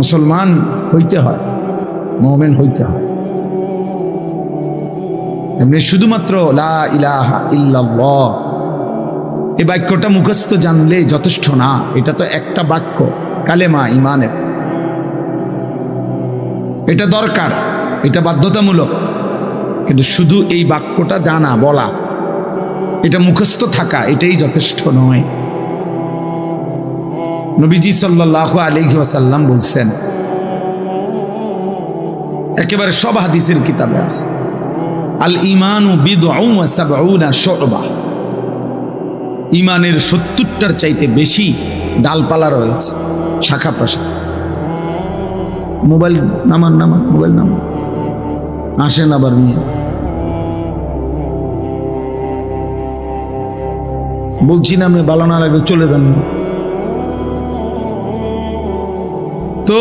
মুসলমান হইতে হয়, মোমেন হইতে হয়। এমনি শুধুমাত্র লা এই বাক্যটা মুখস্থ জানলে যথেষ্ট না, এটা তো একটা বাক্য, কালেমা ইমানের এটা দরকার, এটা বাধ্যতামূলক। কিন্তু শুধু এই বাক্যটা জানা, বলা, এটা মুখস্থ থাকা, এটাই যথেষ্ট নয়। নবীজি সাল্লাহ আলহি ওয়াসাল্লাম বলছেন, একেবারে সব হাদিসের কিতাবে আছে। আল ইমানু বিদউনা শোবা। ইমানের সত্তরটার চাইতে বেশি ডালপালা রয়েছে, শাখা প্রশাখা। মোবাইল নামান নামান, মোবাইল নামান। আসেন আবার নিয়ে। বলছি না আপনি ভালো না লাগবে চলে যান। তো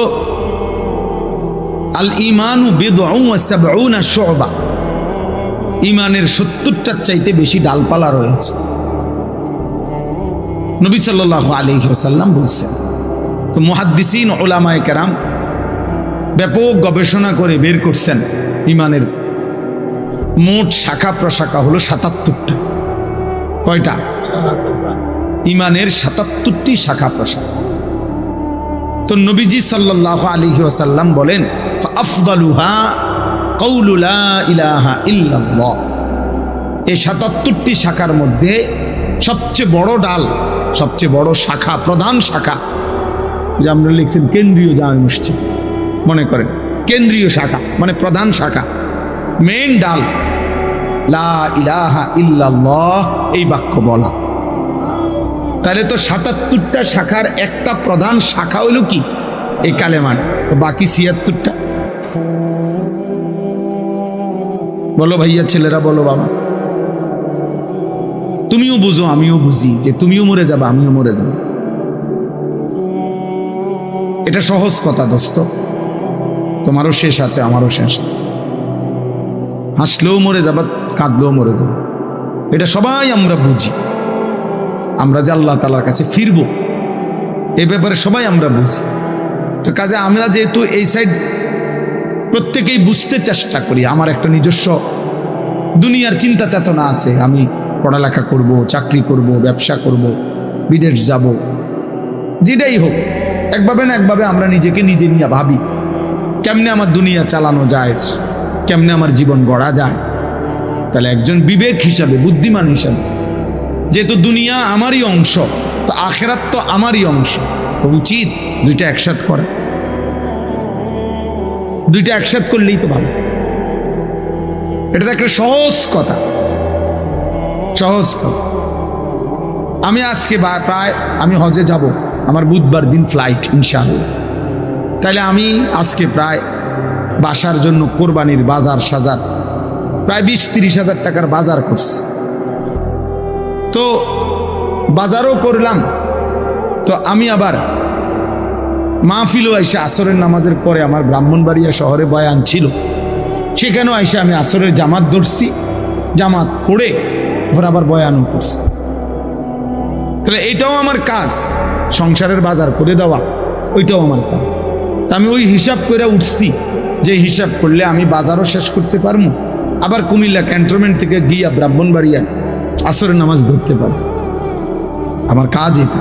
আল ইমানু বেদউনা শোবা। ইমানের সত্তরটার চাইতে বেশি ডালপালা রয়েছে। নবী সাল্লাহ আলহি ওসাল্লাম বলছেন তো মুহাদ্দিসিন ওলামায় কেরাম ব্যাপক গবেষণা করে বের করছেন ইমানের মোট শাখা প্রশাখা হলো সাতাত্তরটা। কয়টা? ইমানের সাতাত্তরটি শাখা প্রশাখা। তো নবীজি সাল্লাহ আলহি ওসাল্লাম বলেন এই সাতাত্তরটি শাখার মধ্যে সবচেয়ে বড় ডাল, সবচেয়ে বড় শাখা, প্রধান শাখা, যে আমরা লিখছেন কেন্দ্রীয় জামে মসজিদ, মনে করেন, কেন্দ্রীয় শাখা মানে প্রধান শাখা মেন ডাল, লা ইলাহা ইল্লাল্লাহ, এই বাক্য বলা। তাহলে তো সাতাত্তরটা শাখার একটা প্রধান শাখা হইল কি? এই কালেমান তো বাকি ছিয়াত্তরটা? বলো ভাইয়া, ছেলেরা বলো বাবা। তুমিও বুঝো, আমিও বুঝি যে তুমিও মরে যাবে, আমিও মরে যাব। এটা সহজ কথা দোস্ত। তোমারও শেষ আছে, আমারও শেষ আছে। হাসলেও মরে যাবা, কাঁদলেও মরে যাবে। এটা সবাই আমরা বুঝি। আমরা যে আল্লাহ তালার কাছে ফিরবো। এ ব্যাপারে সবাই আমরা বুঝি। তো কাজে আমরা যেহেতু এই সাইড প্রত্যেকেই বুঝতে চেষ্টা করি, আমার একটা নিজস্ব দুনিয়ার চিন্তা চেতনা আছে। আমি পড়ালেখা করব, চাকরি করব, ব্যবসা করব, বিদেশ যাব, যেটাই হোক, একভাবে না একভাবে আমরা নিজেকে নিজে নিয়ে ভাবি, কেমনে আমার দুনিয়া চালানো যায়, কেমনে আমার জীবন গড়া যায়। তাহলে একজন বিবেক হিসাবে, বুদ্ধিমান হিসাবে যেহেতু দুনিয়া আমারই অংশ, তো আখেরাত তো আমারই অংশ। উচিত দুইটা একসাথ করা। দুইটা একসাথ করলেই তো ভালো। এটা তো একটা সহজ কথা। সহজ কথা। আমি আজকে প্রায় আমি হজে যাব, আমার বুধবার দিন ফ্লাইট ইনশাআল্লাহ। তাহলে আমি আজকে প্রায় বাসার জন্য কোরবানির বাজার সাজার, প্রায় বিশ তিরিশ হাজার টাকার বাজার করছি। তো বাজারও করলাম। তো আমি আবার মাহফিলও আইসা আসরের নামাজের পরে আমার ব্রাহ্মণবাড়িয়া শহরে বয়ান ছিল। সেখানেও আইসা আমি আসরের জামাত ধরছি। জামাত পড়ে এবার আবার বয়ানও করছি। তাহলে এটাও আমার কাজ। সংসারের বাজার করে দেওয়া, ওইটাও আমার কাজ। তা আমি ওই হিসাব করে উঠছি যে হিসাব করলে আমি বাজারও শেষ করতে পারব। আবার কুমিল্লা ক্যান্টনমেন্ট থেকে গিয়া ব্রাহ্মণবাড়িয়া আসরের নামাজ ধরতে পারব আমার কাজ এটা।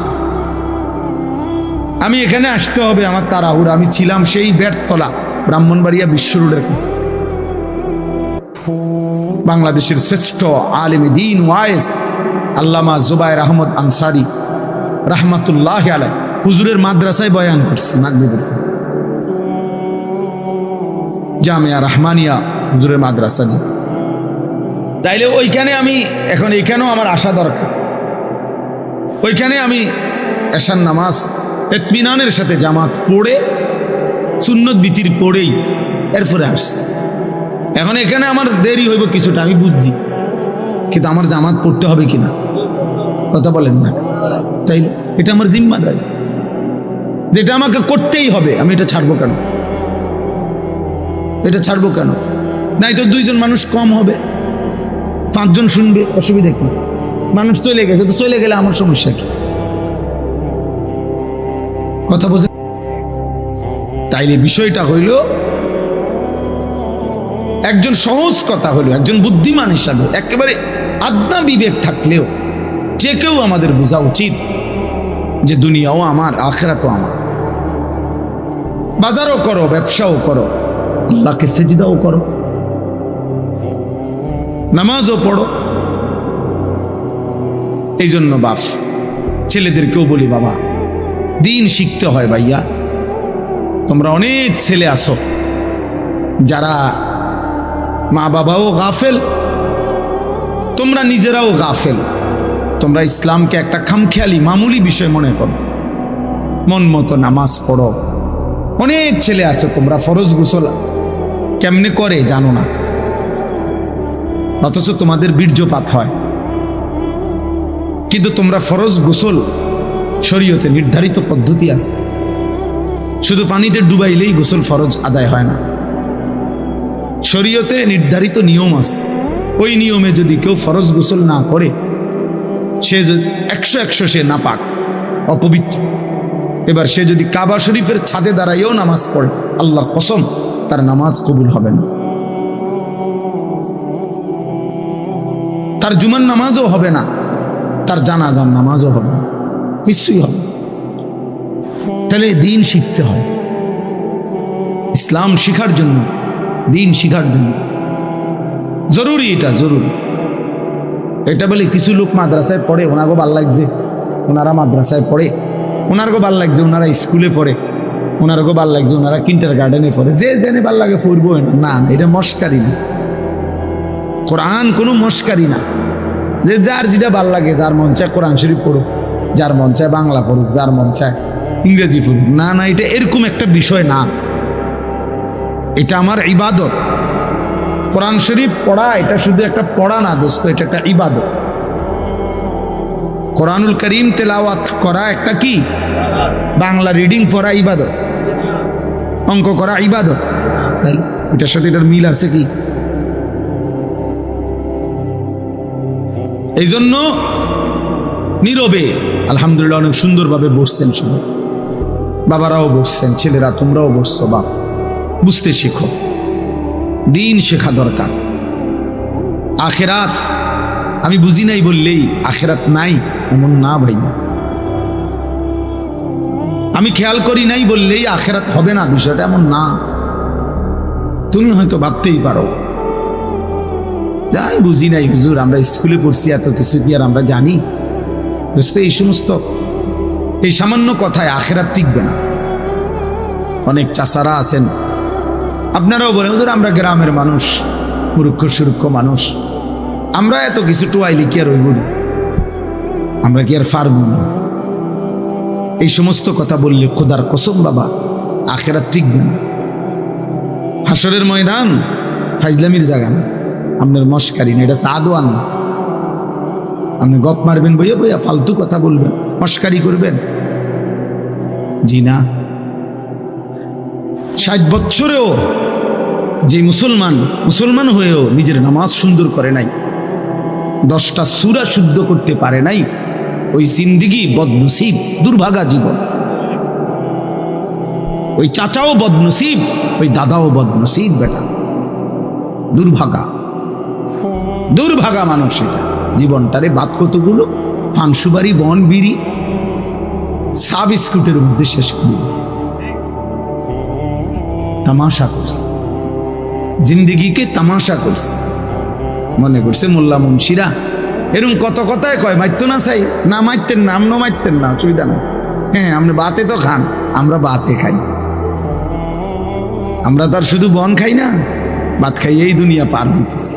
আমি এখানে আসতে হবে আমার তাড়াহুড়া আমি ছিলাম সেই বেটতলা ব্রাহ্মণবাড়িয়া বিশ্ব রোডের কাছে। বাংলাদেশের শ্রেষ্ঠ আলিমী দিন ওয়ায়েস আল্লামা জুবাইর আহমদ আনসারি রাহমাতুল্লাহ আলাই হুজুরের মাদ্রাসায় বয়ান করছি মাগরিবের পর। জামিয়া রহমানিয়া হুজুরের মাদ্রাসা তাইলে ওইখানে আমি, এখন এখানেও আমার আশা দরকার। ওইখানে আমি এশান নামাজ, এতমিনানের সাথে জামাত পড়ে, সুন্নত বিতির পড়েই এরপরে আসছি। এখন এখানে আমার দেরি হইব কিছুটা, আমি বুঝছি। কিন্তু আমার জামাত পড়তে হবে কিনা? কথা বলেন না। তাই এটা আমার জিম্মাদারি। যেটা আমাকে করতেই হবে, আমি এটা ছাড়বো কেন? এটা ছাড়বো কেন? নাই তো দুইজন মানুষ কম হবে। পাঁচজন শুনবে, অসুবিধা কি? মানুষ চলে গেছে, তো চলে গেলে আমার সমস্যা কি? কথা বোঝে তাইলে বিষয়টা হইল, একজন সহজ কথা হলো, একজন বুদ্ধিমান হিসাবে, একেবারে আদনা বিবেক থাকলেও যে কেউ আমাদের বোঝা উচিত যে দুনিয়াও আমার, আখেরাতও আমার। বাজারও করো, ব্যবসাও করো, আল্লাহকে সেজিদাও করো। নামাজও পড়ো। এই জন্য বাপ, ছেলেদেরকেও বলি, বাবা, দিন শিখতে হয় ভাইয়া। তোমরা অনেক ছেলে আসো যারা মা বাবাও গাফেল, তোমরা নিজেরাও গাফেল। তোমরা ইসলামকে একটা খামখেয়ালি, মামুলি বিষয় মনে করো। মন মতো নামাজ পড়ো। অনেক ছেলে আছে, তোমরা ফরজ গোসল কেমনে করে জানো না? অথচ তোমাদের বীর্যপাত হয়। কিন্তু তোমরা ফরজ গোসল শরীয়তে নির্ধারিত পদ্ধতি আছে। শুধু পানিতে ডুবাইলেই গোসল ফরজ আদায় হয় না। শরীয়তে নির্ধারিত নিয়ম আছে। ওই নিয়মে যদি কেউ ফরজ গোসল না করে, সে একশো একশো সে না পাক অপবিত্র। এবার সে যদি কাবা শরীফের ছাদে দাঁড়াইয়েও নামাজ পড়ে, আল্লাহর কসম, তার নামাজ কবুল হবে না। তার জুমার নামাজও হবে না, তার জানাজার নামাজও হবে না কিছুই হবে। তাহলে দিন শিখতে হয়। ইসলাম শিখার জন্য, দিন শিখার জন্য। জরুরি এটা জরুরি। এটা বলে কিছু লোক মাদ্রাসায় পড়ে ওনাগো ভালো লাগছে। ওনারা মাদ্রাসায় পড়ে ওনারগো ভালো লাগছে, ওনারা স্কুলে পড়ে। ওনারগো ভালো লাগছে, ওনারা কিন্টার গার্ডেনে পড়ে। যে জেনে ভালো লাগে ফুরবো না না, এটা মস্কারি না। কোরআন কোনো মস্কারি না। যে যার যেটা ভালো লাগে যার মন চায় কোরআন শরীফ পড়ুক, যার মন চায় বাংলা পড়ুক, যার মন চায় ইংরেজি পড়ুক। না না, এটা এরকম একটা বিষয় না। এটা আমার ইবাদত। কোরআন শরীফ পড়া, এটা শুধু একটা পড়া না দোস্ত, এটা একটা ইবাদত। কোরআনুল করিম তেলাওয়াত করা একটা কি? বাংলা রিডিং পড়া ইবাদত। অঙ্ক করা ইবাদত। তাই, এটার সাথে এটার মিল আছে কি? এই জন্য নীরবে, আলহামদুলিল্লাহ অনেক সুন্দরভাবে বসছেন সবাই। বাবারাও বসছেন, ছেলেরা তোমরাও বসছো, বাপ। বুঝতে শেখো। দিন শেখা দরকার। আখেরাত, আমি বুঝি নাই বললেই আখেরাত নাই, এমন না ভাই। আমি খেয়াল করি নাই বললেই আখেরাত হবে না, বিষয়টা এমন না। তুমি হয়তো ভাবতেই পারো। যাই বুঝি নাই, হুজুর, আমরা স্কুলে পড়ছি, এত কিছু কি আর আমরা জানি? বুঝতে এই সমস্ত, এই সামান্য কথায় আখেরাত টিকবে না। অনেক চাষারা আছেন। আপনারাও বলেন, হুজুর, আমরা গ্রামের মানুষ মুরুক্ষ সুরুক্ষ মানুষ। আমরা এত কিছু টুয়াইলি কি আর ওইগুলি আমরা কি আর ফার্ম এই সমস্ত কথা বললে খোদার কসম বাবা, আখেরাত টিকবে না। হাসরের ময়দান, ফাইজলামির জায়গা না আপনার মস্কারি না, এটা সাদওয়ান। না আপনি গপ মারবেন, বইয়া বইয়া ফালতু কথা বলবেন। মস্কারি করবেন। জি না। ষাট বছরেও যে মুসলমান মুসলমান হয়েও নিজের নামাজ সুন্দর করে নাই, দশটা সুরা শুদ্ধ করতে পারে নাই, ওই জিন্দিগি বদনসিব, দুর্ভাগা জীবন। ওই চাচাও বদনসিব, ওই দাদাও বদনসিব বেটা, দুর্ভাগা। দুর্ভাগা মানুষ এটা। জীবনটারে বাদ কতগুলো? ফানসুবারি বন, বিড়ি সা বিস্কুটের মধ্যে শেষ করে তামাশা করছে। জিন্দিগিকে তামাশা করছে। মনে করছে মোল্লা মুন্সিরা এরকম কত কথায় কয় মারতো না চাই না মারতেন না আমনও মারতেন না, অসুবিধা না হ্যাঁ আপনি বাতে তো খান, আমরা বাতে খাই। আমরা তার শুধু বন খাই না, ভাত খাই এই দুনিয়া পার হইতেছি।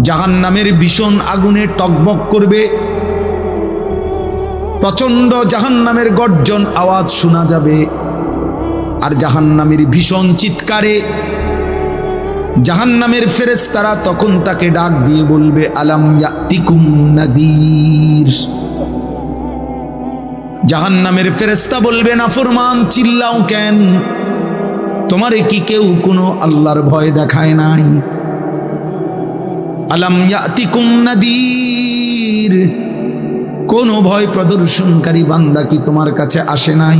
জাহান্নামের ভীষণ আগুনে টকবক করবে। প্রচণ্ড জাহান্নামের গর্জন আওয়াজ শোনা যাবে। আর জাহান্নামের ভীষণ চিৎকারে জাহান্নামের ফেরেশতারা তখন তাকে ডাক দিয়ে বলবে, আলাম ইয়াতিকুম নাদির? জাহান্নামের ফেরেশতা বলবে না ফরমান চিল্লাও কেন? তোমারে কি কেউ কোনো আল্লাহর ভয় দেখায় নাই? আলাম ইয়াতিকুম নাদির। কোন ভয় প্রদর্শনকারী বান্দা কি তোমার কাছে আসে নাই?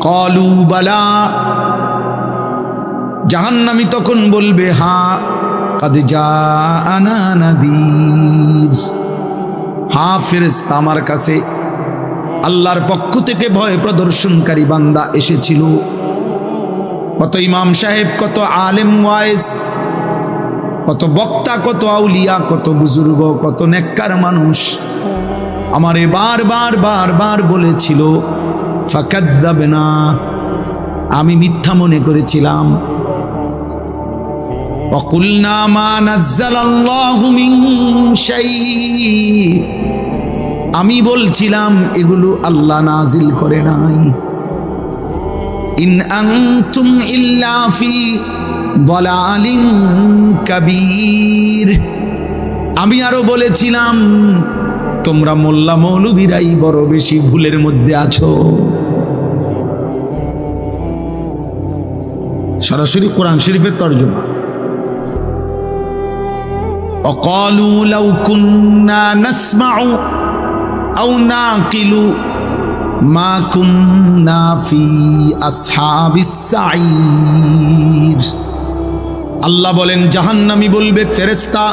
কলু বালা। জাহান্নামি তখন বলবে, হা, কদ জাআনা নাদির। হা, ফেরেশতা আমার কাছে। আল্লাহর পক্ষ থেকে ভয় প্রদর্শনকারী বান্দা এসেছিল। কত ইমাম সাহেব, কত আলেম ওয়াইস কত বক্তা কত আউলিয়া কত বুজুর্গ কত নেককার মানুষ আমারে বারবার বারবার বলেছিল ফাকাদ্দাবে না আমি মিথ্যা মনে করেছিলাম وقلنا ما نزل الله من شيء আমি বলছিলাম এগুলো আল্লাহ নাজিল করে নাই ইন আনতুম ইল্লা ফি দলালিন কাবীর আমি আরো বলেছিলাম তোমরা মোল্লা মৌলবীরাই বড় বেশি ভুলের মধ্যে আছো সরাসরি কোরআন শরীফের তর্জমা وقالوا لو كنا نسمع أو نعقل ما كنا في أصحاب السعير আল্লাহ বলেন, জাহান্নামি বলবে ফেরেস্তা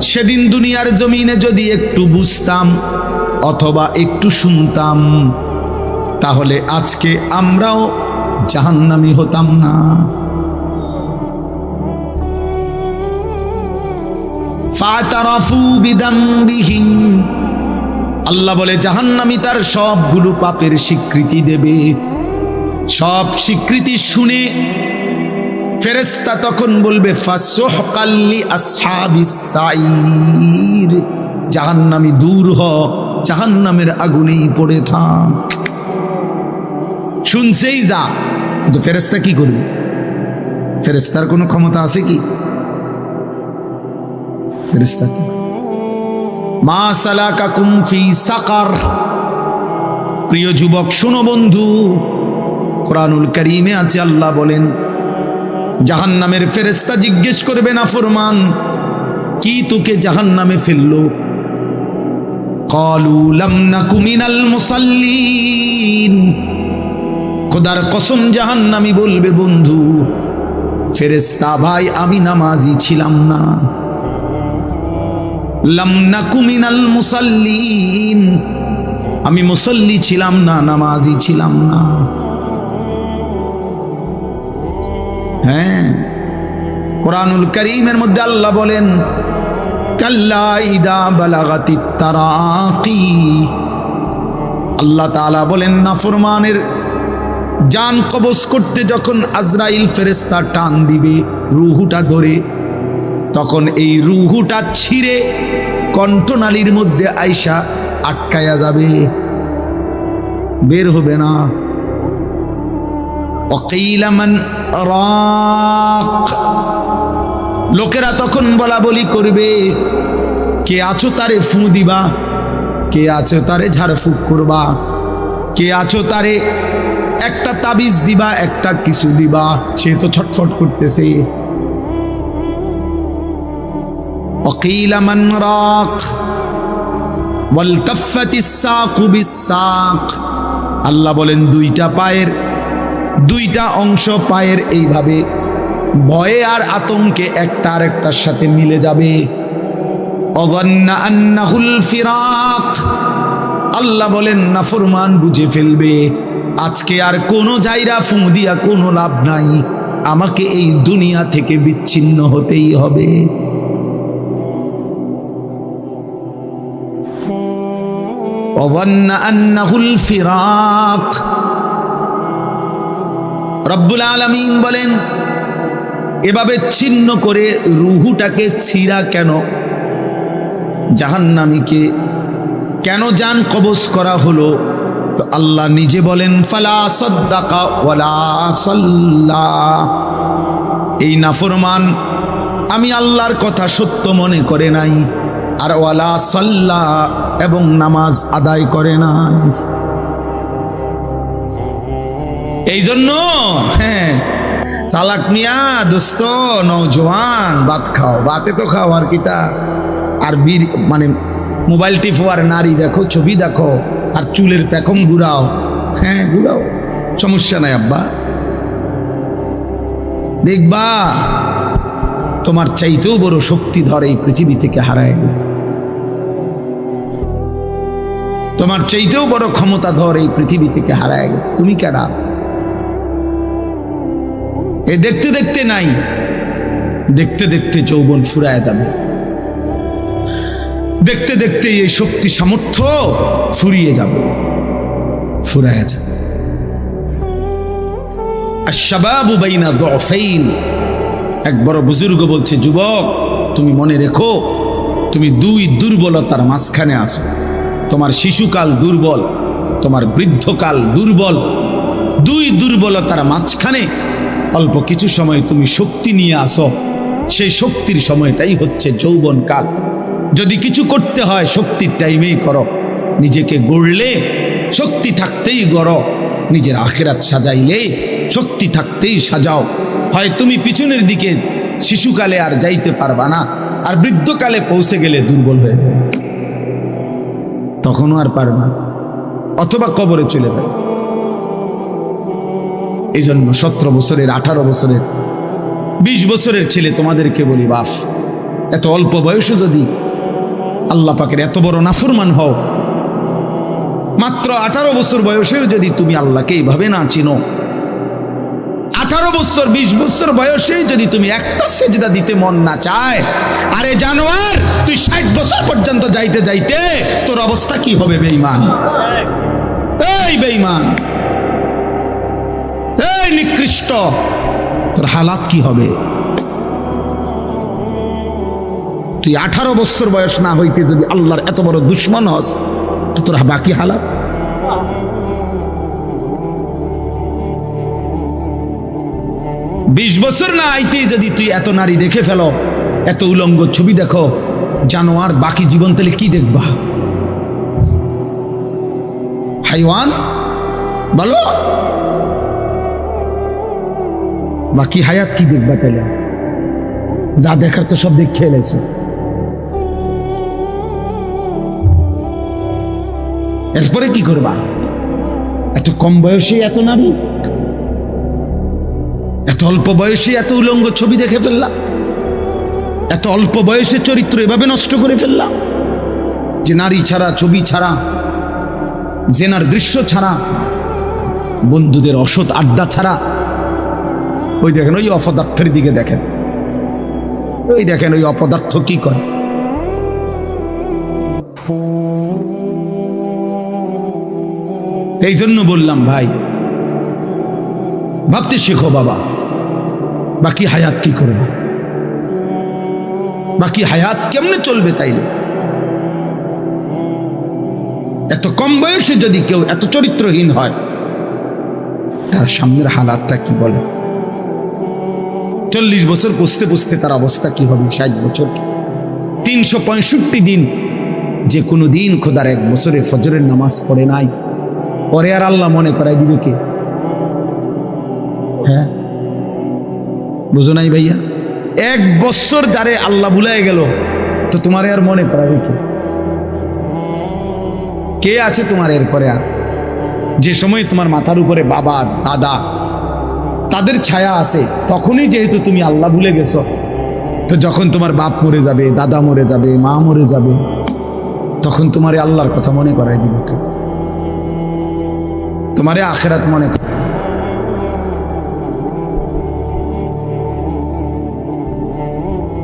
সেদিন দুনিয়ার জমিনে যদি একটু বুঝতাম অথবা একটু শুনতাম, তাহলে আজকে আমরাও জাহান্নামি হতাম না। আল্লাহ বলে, জাহান্নামি তার সবগুলো পাপের স্বীকৃতি দেবে। সব স্বীকৃতি শুনে ফেরেস্তা তখন বলবে ফাসুহকাল্লি আসহাবিস সাইর। জাহান্নামি দূর হ, জাহান্নামের আগুনেই পড়ে থাক। শুনছেই যা, কিন্তু ফেরেস্তা কি করবে? ফেরেস্তার কোনো ক্ষমতা আছে কি? ফেরেস্তা কি? মা সালাকা কুমফি সাকার। প্রিয় যুবক, শোনো বন্ধু, কোরআনুল করিমে আছে আল্লাহ বলেন জাহান্নামের ফেরেস্তা জিজ্ঞেস করবে, না ফরমান, কি তোকে ফেলল? লাম নাকু মিনাল খোদার কসম জাহান্নামি বলবে, বন্ধু ফেরেস্তা ভাই, আমি নামাজি ছিলাম না। লাম নাকু মিনাল মুসাল্লিন। আমি মুসল্লি ছিলাম না, নামাজি ছিলাম না। হ্যাঁ। কোরআনুল করিমের মধ্যে আল্লাহ বলেন আল্লাহ বলেন নাফরমানের করতে যখন আজরাইল টান দিবে রুহুটা ধরে, তখন এই রুহুটা ছিঁড়ে কণ্ঠনালীর মধ্যে আইসা আটকায়া যাবে। বের হবে না। রাক লোকেরা তখন বলা বলি করবে কে আছো তারে ফু দিবা কে আছো তারে ঝাড়ফুঁক করবা কে আছো তারে একটা তাবিজ দিবা একটা কিছু দিবা সে তো ছটফট করতেছে وقيل من راق والتفت الساق بالساق আল্লাহ বলেন দুইটা পায়ের দুইটা অংশ পায়ের এইভাবে। ভয়ে আর আতঙ্কে একটা আরেকটার সাথে মিলে যাবে। ফিরাক। আল্লাহ বলেন নাফরমান বুঝে ফেলবে। আজকে আর কোনো জায়রা ফু দিয়া কোনো লাভ নাই। আমাকে এই দুনিয়া থেকে বিচ্ছিন্ন হতেই হবে। অবন্না আন্নাহুল ফিরাক। রব্বুল আলমিন বলেন, এভাবে ছিন্ন করে রুহুটাকে ছিঁড়া কেন? জাহান্নামীকে কেন যান কবজ করা হলো? তো আল্লাহ নিজে বলেন, ফালা সাল্লা। এই নাফরমান আমি আল্লাহর কথা সত্য মনে করে নাই, আর ওয়ালা সাল্লা এবং নামাজ আদায় করে নাই। এই জন্য হ্যাঁ চালাক মিয়া, দোস্ত নৌজওয়ান ভাত খাও। ভাতে তো খাও, আর কিতা আর বীর মানে মোবাইল টিপো আর নারী দেখো, ছবি দেখো, আর চুলের পেখম ঘুরাও। হ্যাঁ ঘুরাও। সমস্যা নাই, আব্বা। দেখবা, তোমার চাইতেও বড় শক্তিধর এই পৃথিবী থেকে হারায় গেছে। তোমার চাইতেও বড় ক্ষমতা ধর এই পৃথিবী থেকে হারায় গেছে। তুমি কেডা? এ দেখতে দেখতে নাই। দেখতে দেখতে যৌবন ফুরায় যাবে। দেখতে দেখতে এই শক্তি সামর্থ্য ফুরিয়ে যাবে। ফুরায় যাবে। আশাবাবু বাইনা দফাইন। এক বড় বুজুর্গ বলছে, যুবক, তুমি মনে রেখো, তুমি দুই দুর্বলতার মাঝখানে আসো তোমার শিশুকাল দুর্বল, তোমার বৃদ্ধকাল দুর্বল। দুই দুর্বলতার মাঝখানে অল্প কিছু সময় তুমি শক্তি নিয়ে আসো। সেই শক্তির সময়টাই হচ্ছে যৌবন কাল। যদি কিছু করতে হয়, শক্তির টাইমেই করো। নিজেকে গড়লে শক্তি থাকতেই গড়ো। নিজের আখেরাত সাজাইলে শক্তি থাকতেই সাজাও। হয় তুমি পিছনের দিকে শিশুকালে আর যাইতে পারবা না, আর বৃদ্ধকালে পৌঁছে গেলে দুর্বল হয়ে যাবে। তখনও আর পারবা অথবা কবরে চলে যাবে। এই জন্য সতেরো বছরের, আঠারো বছরের, বিশ বছরের ছেলে তোমাদেরকে বলি, বাফ, এত অল্প বয়সে যদি আল্লাহ পাকের এত বড় নাফরমান হও, মাত্র আঠারো বছর বয়সেও যদি তুমি আল্লাহকে এইভাবে না চিনো, আঠারো বছর, বিশ বছর বয়সে যদি তুমি একটা সেজদা দিতে মন না চায়, আরে জানোয়ার, তুই ষাট বছর পর্যন্ত যাইতে যাইতে তোর অবস্থা কি হবে, বেঈমান? এই বেঈমান! এই নিকৃষ্ট তোর হালাত কি হবে? তুই আঠারো বছর বয়স না হইতে যদি আল্লাহর এত বড় দুশ্মন হস, তো তোর বাকি হালাত? বিশ বছর না আইতে যদি তুই এত নারী দেখে ফেলো, এত উলঙ্গ ছবি দেখো জানোয়ার বাকি জীবন তাহলে কি দেখবা? হাইওয়ান? বলো। বাকি হায়াত কি দেখবা তাহলে? যা দেখার তো সব দেখে এলেছে এরপরে কি করবা? এত কম বয়সে এত নারী? এত অল্প বয়সে এত উলঙ্গ ছবি দেখে ফেললা? এত অল্প বয়সে চরিত্র এভাবে নষ্ট করে ফেললা? যে নারী ছাড়া, ছবি ছাড়া, জেনার দৃশ্য ছাড়া, বন্ধুদের অসৎ আড্ডা ছাড়া ওই দেখেন, ওই অপদার্থের দিকে দেখেন। ওই দেখেন, ওই অপদার্থ কি করে? এই জন্য বললাম, ভাই, ভাবতে শেখো বাবা, বাকি হায়াত কি করবে? বাকি হায়াত কেমনে চলবে তাইলে এত কম বয়সে যদি কেউ এত চরিত্রহীন হয়, তার সামনের হালাতটা কি বলে? চল্লিশ বছর পুষতে পুষতে তার অবস্থা কি হবে? ষাট বছর তিনশো পঁয়ষট্টি দিন যে কোনো দিন খোদার এক বছরে ফজরের নামাজ পড়ে নাই। পরে আর আল্লাহ মনে করাই দিবে কে? হ্যাঁ? বুঝো নাই ভাইয়া? এক বছর যারে আল্লাহ ভুলাই গেল, তো তোমারে আর মনে করাবে কে? কে আছে তোমার এরপরে আর? যে সময় তোমার মাথার উপরে বাবা, দাদা তাদের ছায়া আছে, তখনই যেহেতু তুমি আল্লাহ ভুলে গেছো। তো যখন তোমার বাপ মরে যাবে, দাদা মরে যাবে, মা মরে যাবে, তখন তোমারে আল্লাহর কথা মনে করাই দিবে? তোমারে আখেরাত মনে কর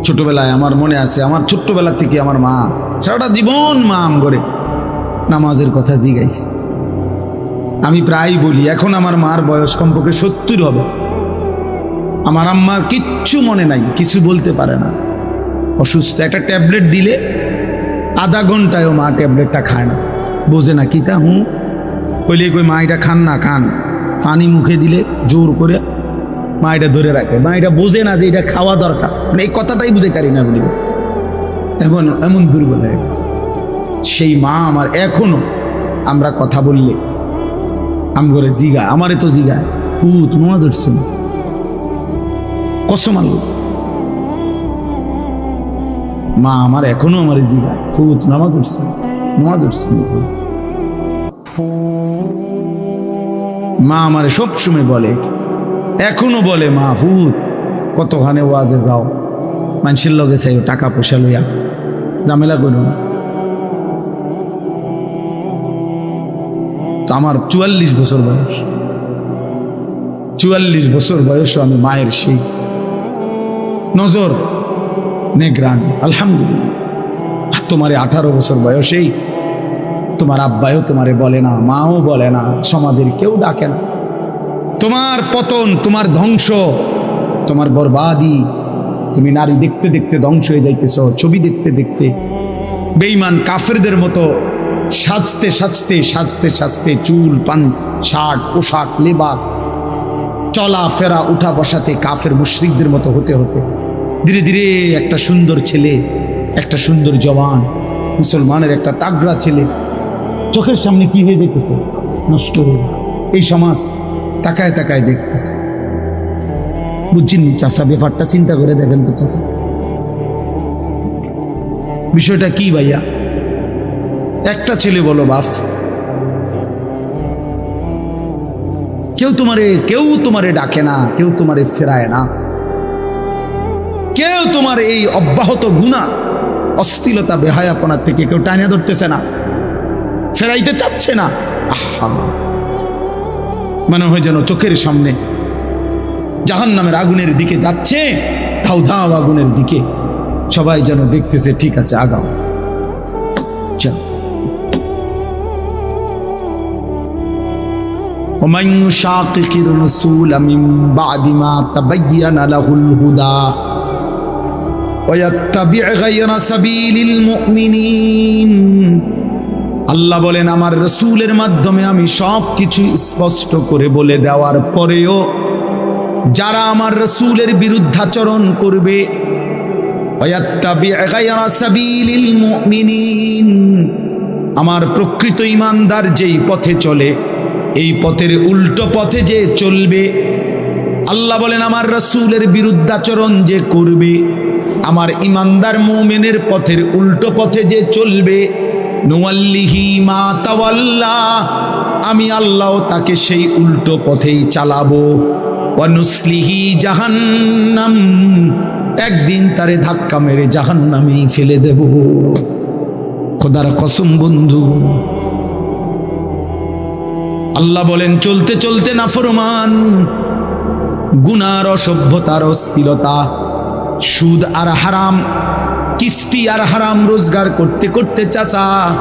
ছোটবেলায় আমার মনে আছে, আমার ছোট্টবেলা থেকে আমার মা সারাটা জীবন মা আম করে নামাজের কথা জিগাইছে। আমি প্রায় বলি, এখন আমার মার বয়স কমপক্ষে সত্তর হবে। আমার আম্মার কিচ্ছু মনে নাই, কিছু বলতে পারে না। অসুস্থ, একটা ট্যাবলেট দিলে আধা ঘন্টায়ও মা ট্যাবলেটটা খায় না। বোঝে না কি তা হুঁ? কইলে কই, মা, এটা খান না, খান। পানি মুখে দিলে জোর করে মা এটা ধরে রাখে। মা এটা বোঝে না যে এটা খাওয়া দরকার। মানে এই কথাটাই বুঝে পারি না বলি এমন এমন দুর্বল হয়ে গেছে। সেই মা আমার এখনও আমরা কথা বললে আম করে জিগা আমারে তো জিগা পুত নোয়া ধরছে না কসম আল্লাহ। মা আমার এখনও আমার জিগা ফুত, নামাজ উঠছে নামাজ উঠছে মা আমার সব সময় বলে, এখনও বলে, মা, ফুত, কতখানে ওয়াজে যাও। মানুষের লগে চাই টাকা পয়সা লইয়া। ঝামেলা করো না। তো আমার চুয়াল্লিশ বছর বয়স। চুয়াল্লিশ বছর বয়স আমি মায়ের সেই নজর। নেগ্রান, আলহামদুলিল্লাহ। আর তোমারে আঠারো বছর বয়সেই তোমার আব্বায়ও তোমারে বলে না, মাও বলে না, সমাজের কেউ ডাকে না। তোমার পতন, তোমার ধ্বংস, তোমার বরবাদি, তুমি নারী দেখতে দেখতে ধ্বংস হয়ে যাইতেছ, ছবি দেখতে দেখতে। বেইমান কাফেরদের মতো সাজতে সাজতে সাজতে সাজতে চুল, পান শার্ট পোশাক, লেবাস চলা ফেরা উঠা বসাতে কাফের মুশ্রিকদের মতো হতে হতে ধীরে ধীরে একটা সুন্দর ছেলে, একটা সুন্দর জওয়ান, মুসলমানের একটা তাগড়া ছেলে, চোখের সামনে কি হয়ে যেতেছে? নষ্ট হয়ে এই সমাজ তাকায় তাকায় দেখতেছে। বুঝছেন চাষা, ব্যাপারটা চিন্তা করে দেখেন তো চাষা। বিষয়টা কি ভাইয়া? একটা ছেলে বলো বাপ। কেউ তোমারে কেউ তোমারে ডাকে না, কেউ তোমারে ফেরায় না। তোমার এই অব্যাহত গুণা অস্থিলতা বেহায়াপনা থেকে কেউ টানিয়া ধরতেছে না ফেরাইতে চাচ্ছে না আহা মনে হয় যেন চোখের সামনে জাহান নামের আগুনের দিকে যাচ্ছে ধাও ধাও আগুনের দিকে সবাই যেন দেখতেছে ঠিক আছে আগাও চল ومن يشاقق الرسول من بعد ما تبين له الهدى ويتبع غير سبيل المؤمنين আল্লাহ বলেন আমার রসুলের মাধ্যমে আমি সব কিছু স্পষ্ট করে বলে দেওয়ার পরেও যারা আমার রসুলের বিরুদ্ধাচরণ করবে ويتبع غير سبيل المؤمنين আমার প্রকৃত ইমানদার যেই পথে চলে এই পথের উল্টো পথে যে চলবে আল্লাহ বলেন আমার রসুলের বিরুদ্ধাচরণ যে করবে আমার ইমানদার মৌমেনের পথের উল্টো পথে যে চলবে আমি আল্লাহ তাকে সেই উল্টো পথেই চালাবো। অনুসলিহি জাহান্নাম, একদিন তারে ধাক্কা মেরে জাহান্নামেই ফেলে দেব। খোদার কসম বন্ধু, আল্লাহ বলেন, চলতে চলতে না ফরমান গুনার অসভ্যতার অস্থিরতা সুদ আর হারাম, কিস্তি আর হারাম রোজগার করতে করতে চাচা,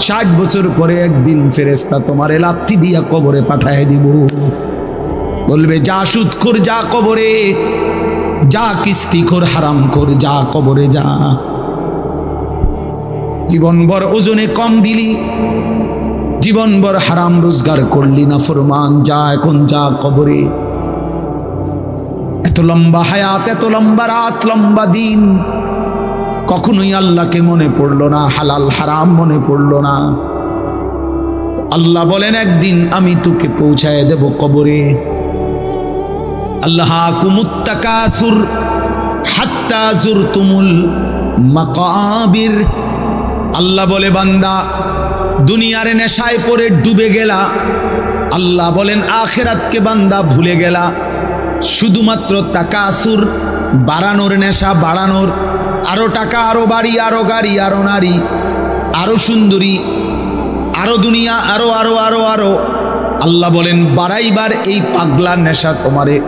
ষাট বছর পরে একদিন ফেরেস্তা তোমার লাথি দিয়া কবরে পাঠায় দিব। বলবে, যা সুদ খোর, যা কবরে, যা কিস্তি খোর, হারাম খোর, যা কবরে যা। জীবনভর ওজনে কম দিলি, জীবনভর হারাম রোজগার করলি না, ফরমান যা এখন যা কবরে। এত লম্বা হায়াত, এত লম্বা রাত, লম্বা দিন। কখনোই আল্লাহকে মনে পড়ল না, হালাল হারাম মনে পড়ল না। আল্লাহ বলেন, একদিন আমি তোকে পৌঁছায় দেব কবরে। আল্লাহ কুমুত্তাকাসুর হাত্তা জুরতুমুল মাকাবির। আল্লাহ বলে, বান্দা, দুনিয়ার নেশায় পরে ডুবে গেলা। আল্লাহ বলেন, আখেরাতকে বান্দা ভুলে গেলা। শুধুমাত্র তাকাসুর বাড়ানোর নেশা বাড়ানোর, আরও টাকা, আরও বাড়ি, আরও গাড়ি, আরও নারী, আরও সুন্দরী, আরও দুনিয়া, আরও আরও আরও আরও। আল্লাহ বলেন, বাড়াইবার এই পাগলা নেশা তোমারে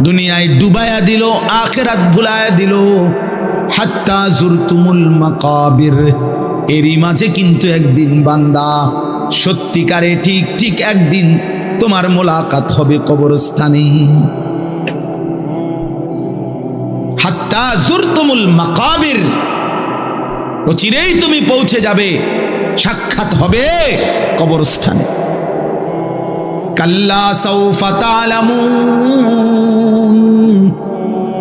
দুনিয়ায় ডুবায়া দিল, আখেরাত ভুলায়া দিল। হাত্তা জুরতুমুল মাকাবির। এরই মাঝে কিন্তু একদিন বান্দা, সত্যিকারে ঠিক ঠিক একদিন তোমার মোলাকাত হবে কবরস্থানে। হাত্তা জুরতুমুল মাকাবির। চিরেই তুমি পৌঁছে যাবে। সাক্ষাৎ হবে কবরস্থানে। কাল্লা সৌফা তালামুন।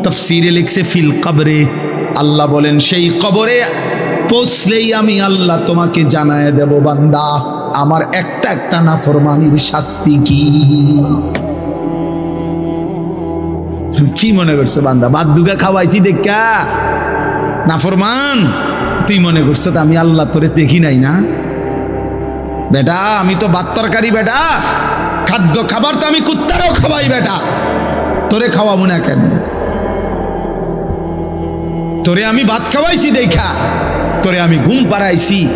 তফসিরে লিখছে, ফিল কবরে। আল্লাহ বলেন, সেই কবরে পৌঁছলেই আমি আল্লাহ তোমাকে জানায় দেব, বান্দা। আমার একটা একটা নাফরমানির শাস্তি কি? তুমি কি মনে করছ বান্দা? বাদ দুগা খাওয়াইছি দেখা। নাফরমান তুই মনে করছ তো আমি আল্লাহ তোরে দেখি নাই না? বেটা, আমি তো ভাত তরকারি, বেটা। খাদ্য খাবার তো আমি কুত্তারও খাওয়াই, বেটা। তোরে খাওয়াবো না কেন? তোরে আমি ভাত খাওয়াইছি দেখা। তোরে আমি ঘুম পাড়াইছি।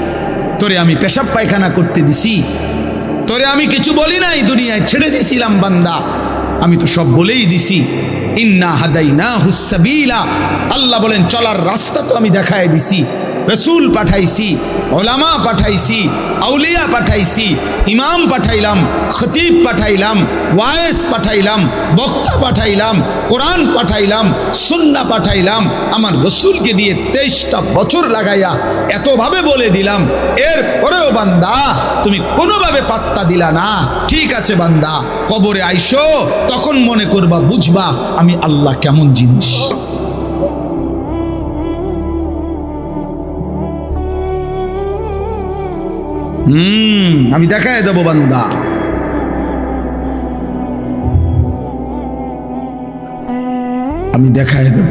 তোরে আমি পেশাব পায়খানা করতে দিছি। তোরে আমি কিছু বলি নাই দুনিয়ায়, ছেড়ে দিছিলাম বান্দা। আমি তো সব বলেই দিছি। ইন্না হাদাই না হুসাবিলা আল্লাহ বলেন, চলার রাস্তা তো আমি দেখায় দিছি। রসুল পাঠাইছি, ওলামা পাঠাইছি, আউলিয়া পাঠাইছি, ইমাম পাঠাইলাম, খতিব পাঠাইলাম, ওয়ায়েস পাঠাইলাম, বক্তা পাঠাইলাম, কোরআন পাঠাইলাম, সুন্না পাঠাইলাম, আমার রসুলকে দিয়ে তেইশটা বছর লাগাইয়া এতভাবে বলে দিলাম, এর পরেও বান্দা, তুমি কোনোভাবে পাত্তা দিলা না। ঠিক আছে বান্দা, কবরে আইসো, তখন মনে করবা, বুঝবা, আমি আল্লাহ কেমন জিনিস। হুম, আমি দেখায় দেবো বান্দা। আমি দেখায় দেব।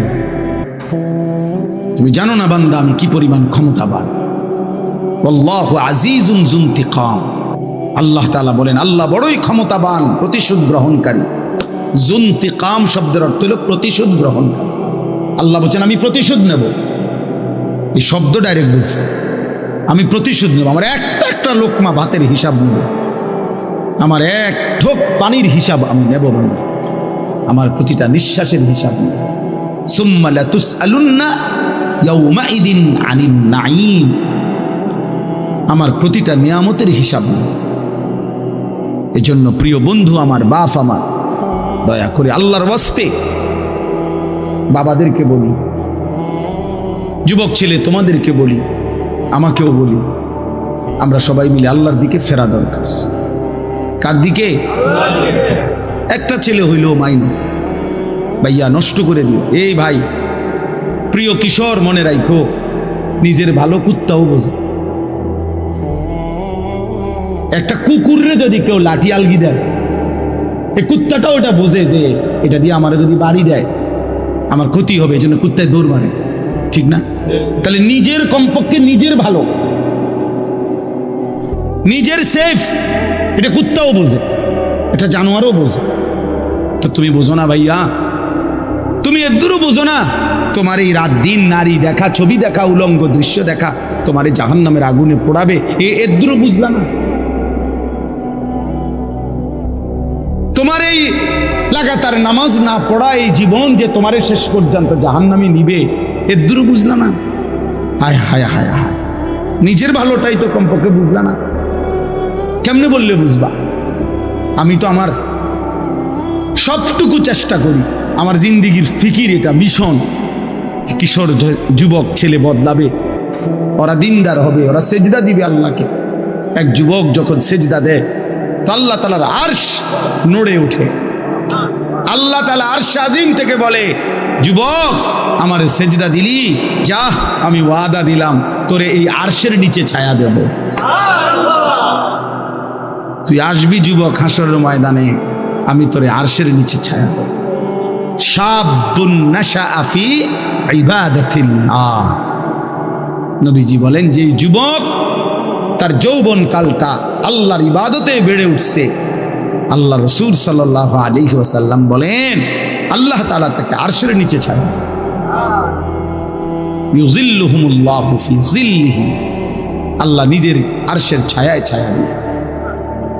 তুমি জানো না বান্দা আমি কি পরিমাণ ক্ষমতাবান। আল্লাহ আজিজুন জুন্তিকাম আল্লাহ তাআলা বলেন, আল্লাহ বড়ই ক্ষমতাবান, প্রতিশোধ গ্রহণকারী। জুন্তিকাম শব্দের অর্থ হলো প্রতিশোধ গ্রহণকারী। আল্লাহ বলছেন, আমি প্রতিশোধ নেব। এই শব্দ ডাইরেক্ট বলছে। আমি প্রতিশোধ নেব। আমার একটা একটা লোকমা ভাতের হিসাব নেব। আমার এক ঠোক পানির হিসাব আমি নেব বাংলা আমার প্রতিটা নিঃশ্বাসের হিসাব নেব। আমার প্রতিটা নিয়ামতের হিসাব নেব। এজন্য প্রিয় বন্ধু, আমার বাপ আমার, দয়া করে আল্লাহর বস্তে বাবাদেরকে বলি, যুবক ছেলে তোমাদেরকে বলি, আমাকেও বলি আমরা সবাই মিলে আল্লাহর দিকে ফেরা দরকার। কার দিকে? একটা ছেলে হইল মাইনো। ভাইয়া, নষ্ট করে দিও। এই ভাই, প্রিয় কিশোর মনে রাখো নিজের ভালো কুত্তাও বোঝে। একটা কুকুররে যদি কেউ লাঠি আলগি দেয় এই কুত্তাটাও ওটা বোঝে যে এটা দিয়ে আমার যদি বাড়ি দেয়, আমার ক্ষতি হবে এই জন্য কুত্তায় দৌড় মারে। ঠিক না? তাহলে নিজের কমপক্ষে নিজের ভালো। নিজের সেফ এটা কুত্তাও বোঝে, এটা জানোয়ারও বোঝে। তো তুমি বোঝো না ভাইয়া। তুমি এদুরও বোঝো না। তোমার এই রাত দিন নারী দেখা, ছবি দেখা, উলঙ্গ দৃশ্য দেখা, তোমার এই জাহান নামের আগুনে পোড়াবে। এ এদুরও বুঝলা না। তোমার এই লাগাতার নামাজ না পড়া এই জীবন যে তোমার শেষ পর্যন্ত জাহান্নামে নিবে এদুরও বুঝলা না। হায় হায় হায় হায়। নিজের ভালোটাই তো কমপক্ষে বুঝলা না। কেমনে বললে বুঝবা? আমি তো আমার সবটুকু চেষ্টা করি। আমার জিন্দিগির ফিকির এটা, মিশন। কিশোর যুবক ছেলে বদলাবে, ওরা দিনদার হবে, ওরা সেজদা দিবে আল্লাহকে। এক যুবক যখন সেজদা দেয়, তো আল্লাহ তালার আর্শ নড়ে ওঠে। আল্লাহ তালা আর্শ আজিম থেকে বলে, যুবক, আমার সেজদা দিলি? যা, আমি ওয়াদা দিলাম, তোরে এই আর্শের নিচে ছায়া দেব। তুই আসবি যুবক হাসরের ময়দানে, আমি তোরে আরশের নিচে ছায়া নাশাআ নবীজি বলেন যে যুবক তার যৌবন কালটা আল্লাহর ইবাদতে বেড়ে উঠছে, আল্লাহ রসুল সাল্লাহ আলী ওসাল্লাম বলেন, আল্লাহ তাআলা তাকে আরশের নিচে ফি আল্লাহ নিজের আরশের ছায়ায় ছায়া দিবে